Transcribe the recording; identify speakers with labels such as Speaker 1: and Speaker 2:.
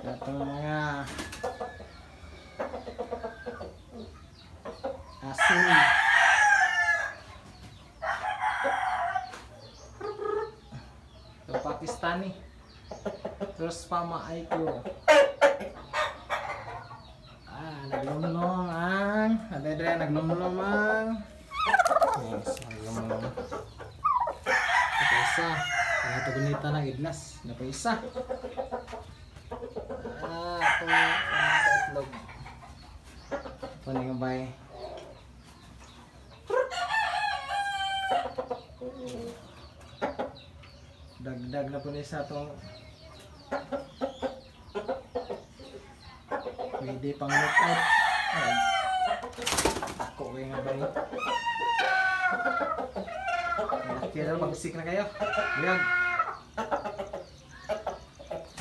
Speaker 1: Ya, Datang mga ke Pakistan nih, Terus pamaay ko. Ah, naglumlum ang. Adre, naglumlum ang. Napaisa. Ang ito gunita ng iglas. Napaisa. Ah, ito ang itlog. Na yung bay. Dagdag na po ni sa itong Pwede pang look out. Ay. Nga ba yun? Laki na, magsik na kayo. Yan.